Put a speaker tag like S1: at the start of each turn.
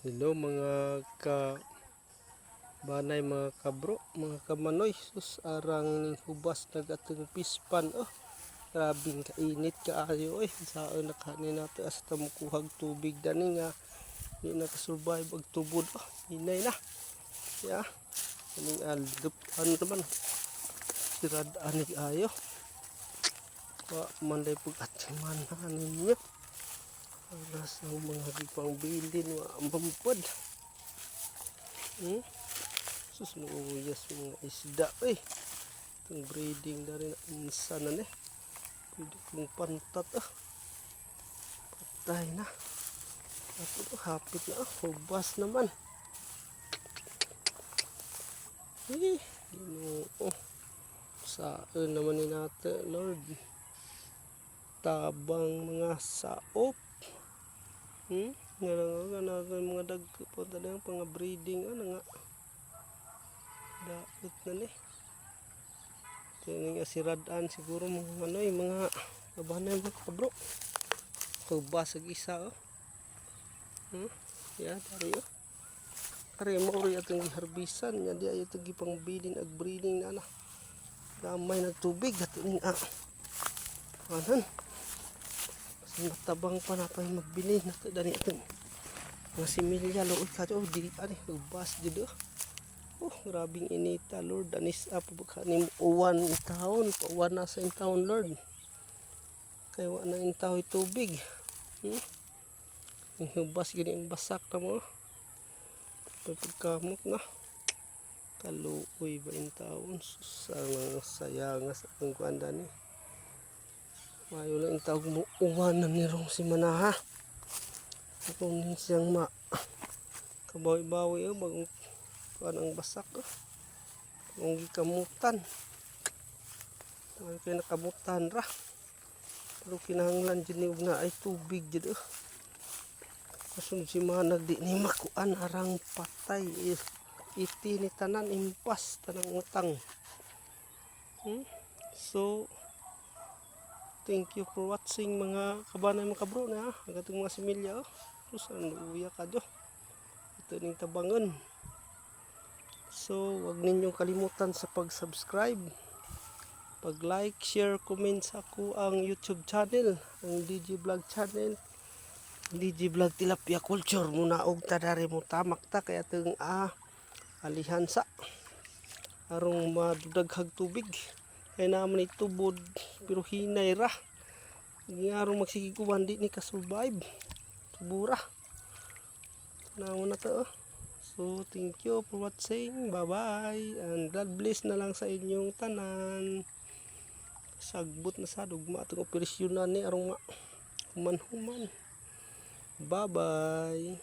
S1: Hello mga ka banay mga kabro, mga kamanoy, sus arang hubas nagatong pispan oh. Grabing kainit kaayo oy. Saan nakanin nato as tamukuhag tubig dani nga di nakasurvive og tubod oh. Hinay na. Ya. Aning aldup ano naman. Sirad ani ayo. Wa man day pug atiman ninyo. Ng mga gipang bilin wa mampod. Hmm? Sus uyas mga isda eh. Itong breeding na rin ang sana na eh. Pwede kong pantat ah. Patay na. Ako to hapit na ah. Hubas naman. Eh, ginoo. Saan naman ni natin, Lord. Tabang mga saop. Hmm? Nga nga nga nga mga dag punta na yung pang breeding ano nga. Daot na ni. Tingin nga siradan siguro mga ano yung mga kabahan mga kabro. Tubas sa isa oh. Hmm? Ya, dari oh. Ari mo uri atong giharbisan nya di ayo tagi pang bilin ag breeding na na. Gamay nagtubig ato ning ah. Anan. Kasi matabang pa na pa yung magbili na ito dani ito. Mga similya lood ka oh di ani ubas jud oh. Oh, grabing inita Lord. Anis up baka ni uwan in taon, uwan na sa in taon Lord. Kay wa na in taon tubig. Hmm? Yung hubas gini ang basak na mo. Pagkamot na. Kaluoy ba in taon? Susang sayang sa itong kuanda ni. Mayo lang yung tawag mo uwan na nirong si Manaha. Nin siyang ma kabawi-bawi oh, bagong kuan ang basak oh. Ang gikamutan. Ay kay nakamutan ra. Pero kinahanglan dyan ni nga ay tubig dyan oh. Kasun si Manag di ni makuan arang patay. Eh, Iti ni tanan impas tanang utang. Hmm? So, Thank you for watching mga kabanay mga kabro na ang atong mga similya oh. Sus ang uya ka jo. Ito ning tabangan. So wag ninyong kalimutan sa pag-subscribe, pag-like, share, comment sa ako ang YouTube channel, ang DG Vlog channel. DG Vlog Tilapia Culture muna og tadari mo tamak ta kaya tong ah alihansa arong madudaghag tubig kay naman itubod pero hinay ra. Ngaro magsigiguban di ni ka-survive. Subura naman na to oh. so thank you for watching. Bye bye and God bless na lang sa inyong tanan. Sagbot na sa dugma itong operasyon na ni. Arong ma human human bye bye